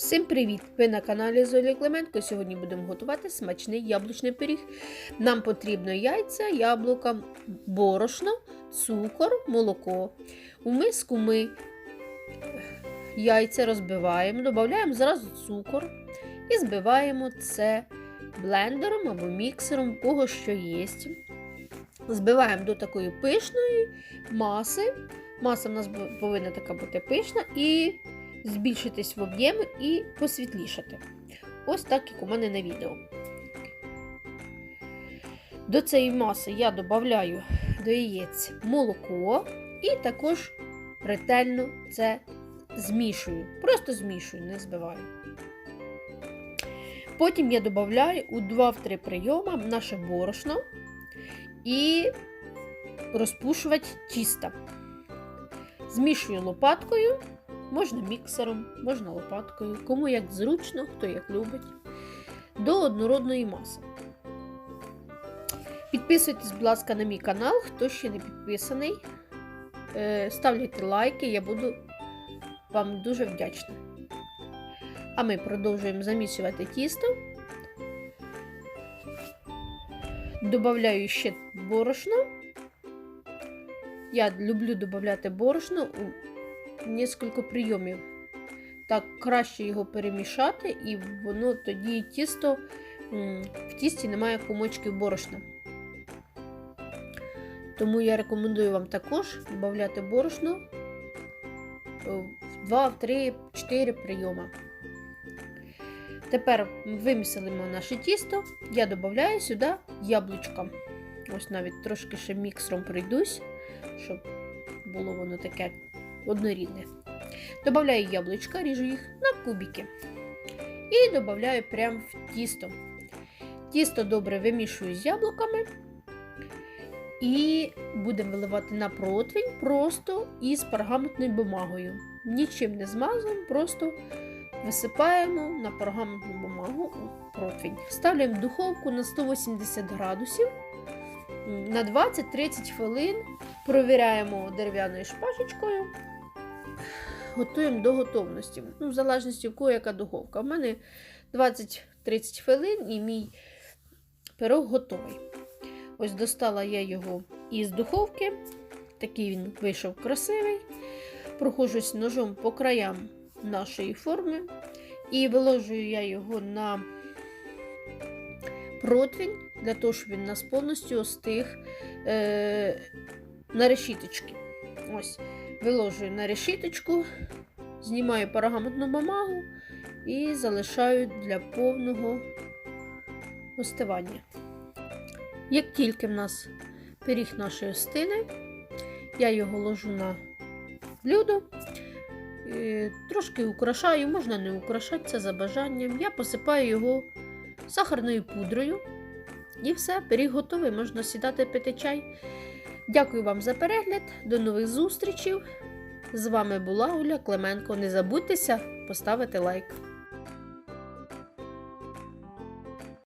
Всім привіт! Ви на каналі Золі Клименко. Сьогодні будемо готувати смачний яблучний пиріг. Нам потрібно яйця, яблука, борошно, цукор, молоко. У миску ми яйця розбиваємо, додаємо зразу цукор і збиваємо це блендером або міксером, у кого що є. Збиваємо до такої пишної маси. Маса в нас повинна така бути пишна і збільшитись в об'ємі і посвітлішати. Ось так, як у мене на відео. До цієї маси я додаю до яєць молоко і також ретельно це змішую. Просто змішую, не збиваю. Потім я додаю у 2-3 прийоми наше борошно і розпушувати тісто. Змішую лопаткою. Можна міксером, можна лопаткою, кому як зручно, хто як любить, до однородної маси. Підписуйтесь, будь ласка, на мій канал, хто ще не підписаний. Ставляйте лайки, я буду вам дуже вдячна. А ми продовжуємо замісювати тісто. Добавляю ще борошно. Я люблю додати борошно у несколько прийомів. Так краще його перемішати, і воно тоді тісто в тісті немає комочків борошна. Тому я рекомендую вам також додати борошно в 2, 3, 4 прийоми. Тепер вимісилимо наше тісто, я додаю сюди яблучка. Ось навіть трошки ще міксером прийдусь, щоб було воно таке однорідне. Добавляю яблучка, ріжу їх на кубики. І додаю прямо в тісто. Тісто добре вимішую з яблуками. І будемо виливати на противень просто із пергаментною бумагою. Нічим не змазуємо, просто висипаємо на пергаментну бумагу противень. Ставляємо в духовку на 180 градусів на 20-30 хвилин. Провіряємо дерев'яною шпажечкою. Готуємо до готовності. Ну, В залежності в кого яка духовка. У мене 20-30 хвилин і мій пирог готовий. Ось достала я його із духовки. Такий він вийшов красивий. Проходжусь ножом по краям нашої форми. І виложую я його на противень, для того, щоб він нас повністю остиг е- на решіточки. Ось, Виложую на решіточку, знімаю пергаментну бумагу і залишаю для повного остивання. Як тільки в нас пиріг нашої остине, я його ложу на блюдо, трошки украшаю, можна не украшати це за бажанням. Я посипаю його сахарною пудрою. І все, пиріг готовий, можна сідати пити чай. Дякую вам за перегляд, до нових зустрічей. З вами була Оля Клименко. Не забудьтеся поставити лайк.